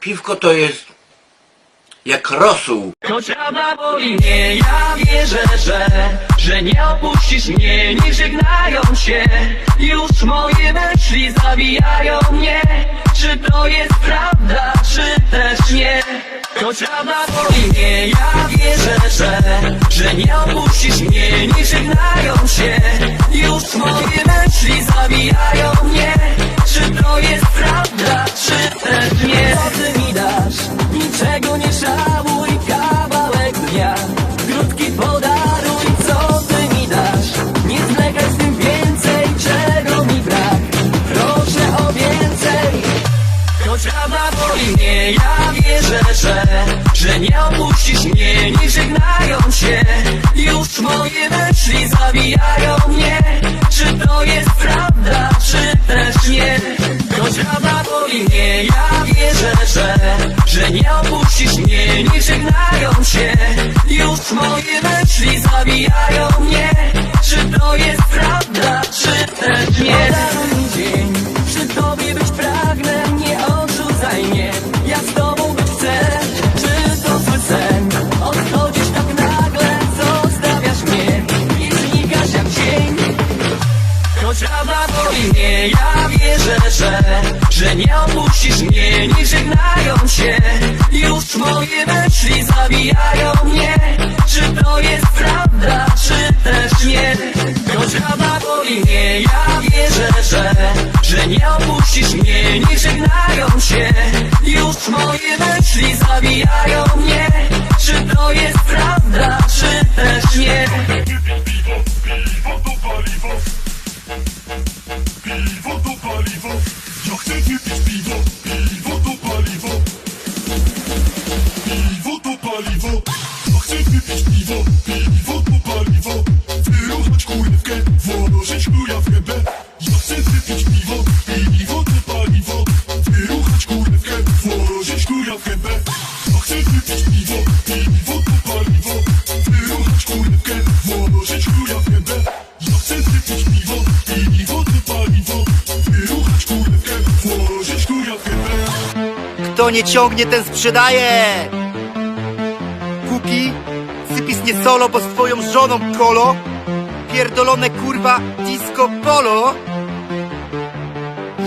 Piwko to jest jak rosół. Choć prawda boli mnie, ja wierzę, że Że nie opuścisz mnie, nie żegnają się. Już moje myśli zabijają mnie. Czy to jest prawda, czy też nie? Choć prawda boli mnie, ja wierzę, że Że nie opuścisz mnie, nie żegnają się. Już moje myśli zabijają żałuj, kawałek dnia. Krótki podaruj, co ty mi dasz? Nie zwlekaj z tym więcej, czego mi brak. Proszę o więcej. Choć prawda boli mnie, ja wierzę, że Że nie opuścisz mnie, nie żegnają się. Już moje myśli zabijają opuścisz mnie, nie żegnają się. Już moje myśli zabijają mnie. Czy to jest prawda, czy też nie? Podaruj dzień, przy tobie być pragnę? Nie odrzucaj mnie, ja z tobą być chcę. Czy to zły sen, odchodzisz tak nagle? Zostawiasz mnie? I znikasz jak cień Choć prawda boli mnie, ja wierzę, że Że nie opuścisz moje myśli zabijają mnie. Czy to jest prawda, czy też nie? Choć prawda boli mnie, ja wierzę, że Że nie opuścisz mnie, nie żegnają się. Już moje myśli zabijają Nie ciągnie, ten sprzedaje! Kuki, sypis nie solo, bo z twoją żoną kolo. Pierdolone kurwa disco polo.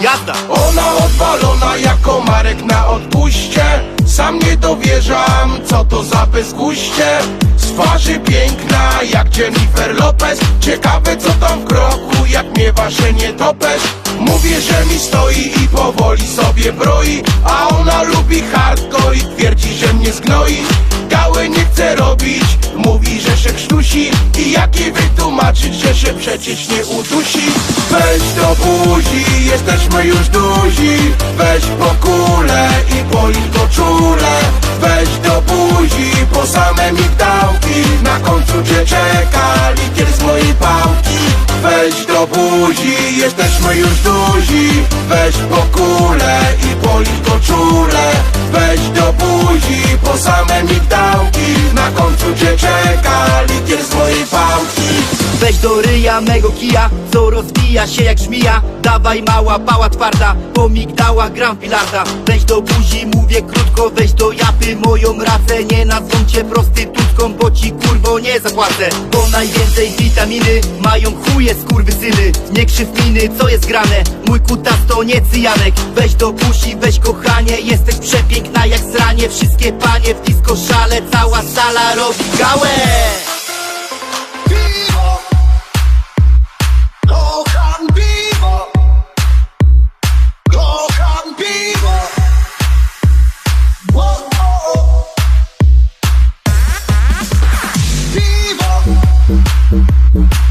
Jazda! Ona odwalona jako Marek na odpuście. Sam nie dowierzam, co to za bezguście. Z twarzy piękna jak Jennifer Lopez. Ciekawe co tam w kroku, jak miewa się nie topesz Mówię, że mi stoi i powoli sobie broi A ona lubi hardcore i twierdzi, że mnie zgnoi. Gały nie chce robić, mówi, że się krztusi I jak jej wytłumaczyć, że się przecież nie udusi. Weź do buzi, jesteśmy już duzi. Weź po kulę i policz go czule. Weź do buzi, po same migdałki Na końcu cię czeka. Likier z mojej pałki. Weź do buzi, jesteśmy już duzi. Weź po kulę i policz do ryja mego kija, co rozwija się jak żmija. Dawaj mała, pała twarda, po migdałach gram w bilarda Weź do buzi, mówię krótko, weź do japy. Moją racę Nie nazwą cię prostytutką, bo ci kurwo nie zapłacę. Bo najwięcej witaminy mają chuje skurwysyny. Nie krzyw miny, co jest grane, mój kutas to nie cyjanek. Weź do buzi, weź kochanie, jesteś przepiękna jak sranie Wszystkie panie w disco szale, cała sala robi gałę Thank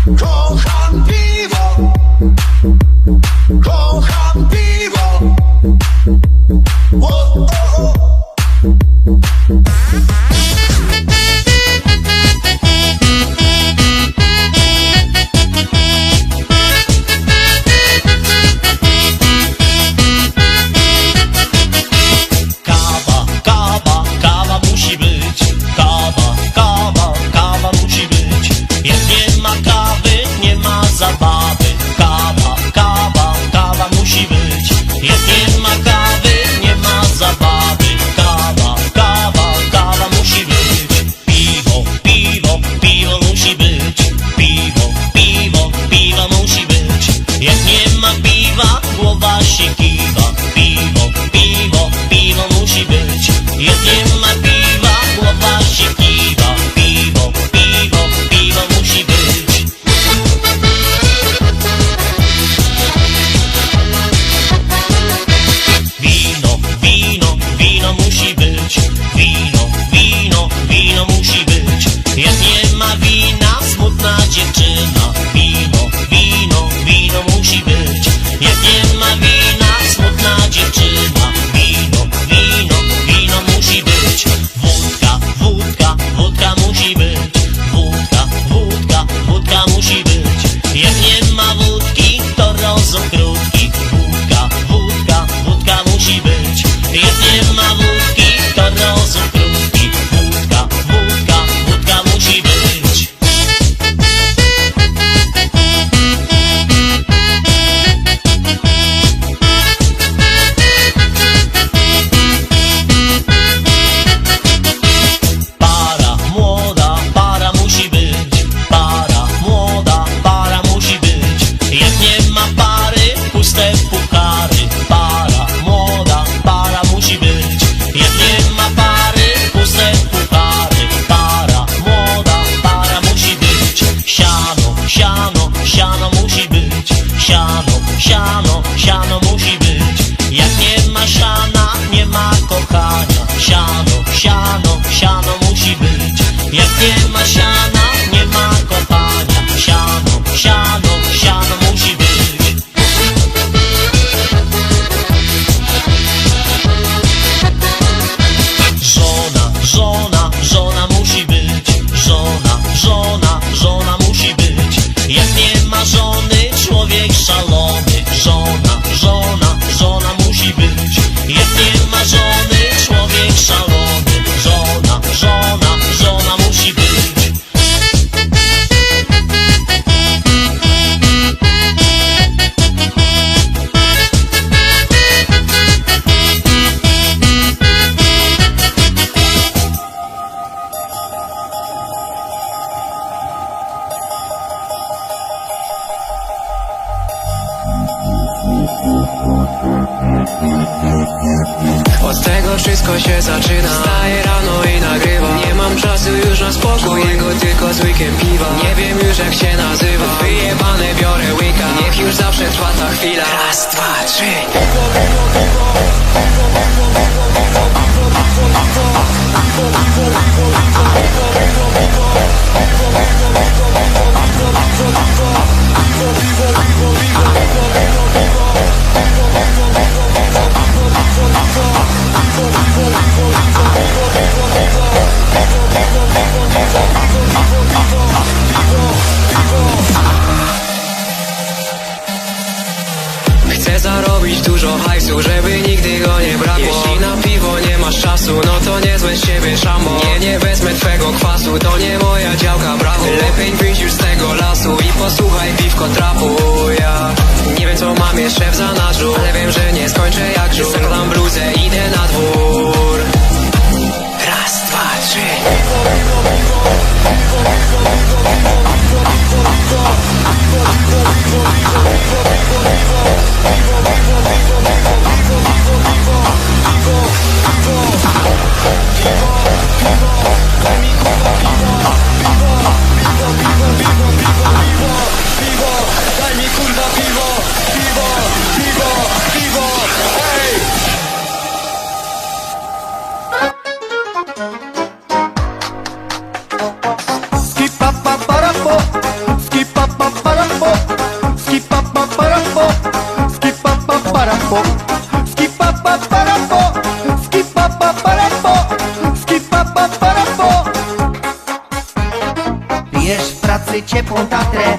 się nazywa? Wyjebane biorę łyka. Niech już zawsze trwa ta chwila. Raz, dwa, trzy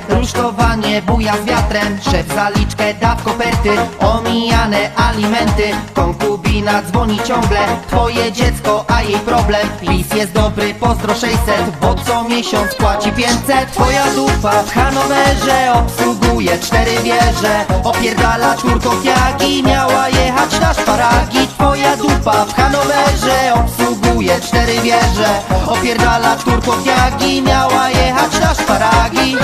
Rusztowanie buja z wiatrem. Szef zaliczkę da w koperty. Omijane alimenty. Konkubina dzwoni ciągle. Twoje dziecko, a jej problem. PiS jest dobry, pozdro 600 Bo co miesiąc płaci 500 Twoja dupa w Hanowerze Obsługuje cztery wieże. Opierdala czwórką fiagi Miała jechać na szparagi. Twoja dupa w Hanowerze Obsługuje cztery wieże. Opierdala czwórką fiagi Miała jechać na szparagi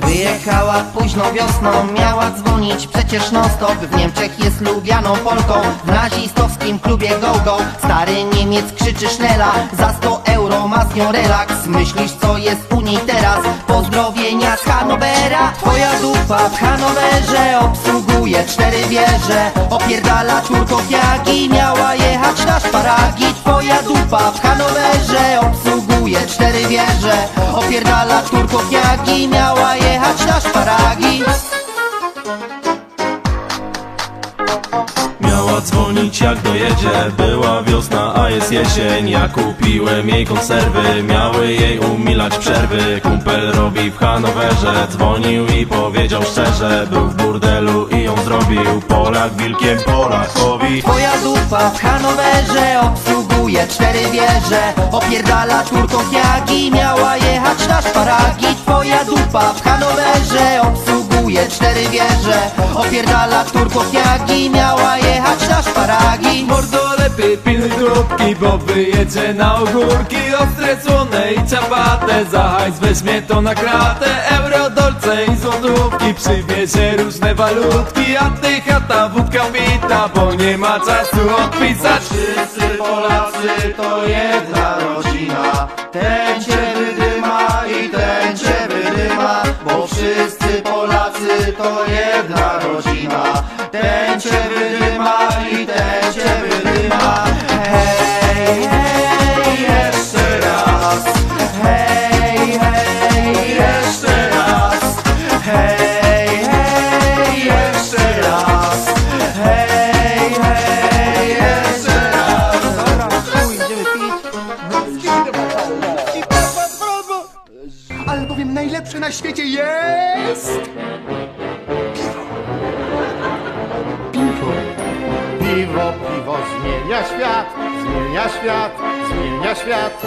Wyjechała późną wiosną, miała dzwonić przecież non stop W Niemczech jest lubianą Polką, w nazistowskim klubie go-go. Stary Niemiec krzyczy sznela, za 100 euro ma z nią relaks Myślisz co jest u niej teraz, pozdrowienia z Hanowera Twoja dupa w Hanowerze obsługuje cztery wieże. Opierdala czwórką fiagi, miała jechać na szparagi. Twoja dupa w Hanowerze obsługuje cztery wieże. Opierdala czwórką fiagi, miała jechać na szparagi jak dojedzie. Była wiosna, a jest jesień. Ja kupiłem jej konserwy Miały jej umilać przerwy. Kumpel robi w Hanowerze Dzwonił i powiedział szczerze Był w burdelu i ją zrobił. Polak wilkiem Polakowi. Twoja dupa w Hanowerze obsługuje cztery wieże. Opierdala czwórką fiagi, miała jechać na szparagi. Twoja dupa w Hanowerze obsługuje cztery wieże. Opierdala czwórką fiagi, miała jechać na szparagi. Mordo lepiej pilnuj dróbki, bo wyjedzie na ogórki Ostre, słone i ciapate. Za hajs weźmie to na kratę Euro do dolce i złotówki. Przywiezie różne walutki A ty chata wódka bita Bo nie ma czasu odpisać. Wszyscy Polacy to jedna rodzina. Ten cię wydyma i ten cię wydyma Bo wszyscy Polacy to jedna rodzina. Ten cię wydyma i ten cię wydyma. Hej, hej, jeszcze raz. Hej, jest... Piwo, piwo zmienia świat, zmienia świat, zmienia świat.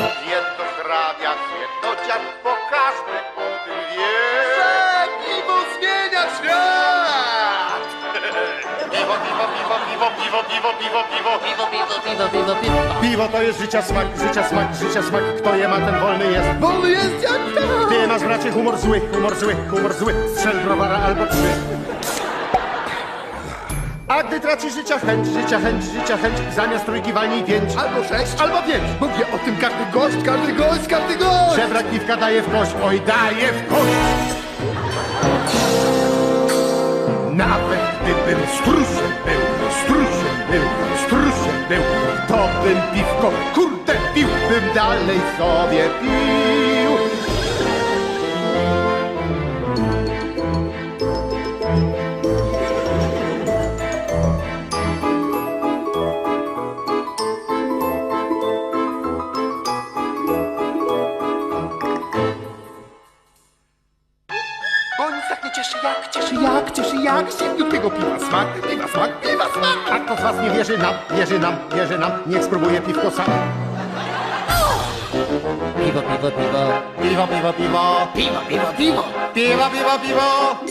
Piwo to jest życia smak, życia smak, życia smak. Kto je ma, ten wolny jest. Wolny jest jak to! Ty masz bracie humor zły, humor zły, humor zły. Strzel browara albo trzy. A gdy traci życia chęć, życia chęć, życia chęć, zamiast trójki walnij pięć. Albo sześć, albo pięć. Mówię o tym każdy gość, każdy gość, każdy gość. Żebrak piwka daje w kość, oj daje w kość. Nawet gdybym strusem był, strusem był, strusem był, to bym piwko, kurde, piłbym dalej sobie pił. Jak, Sięgniutkiego piwa smak, piwa smak, piwa smak. A kto z was nie wierzy nam, wierzy nam, wierzy nam Niech spróbuje piwko sam. Piwo, piwo, piwo. Piwo, piwo, piwo. Piwo, piwo, piwo. Piwo, piwo, piwo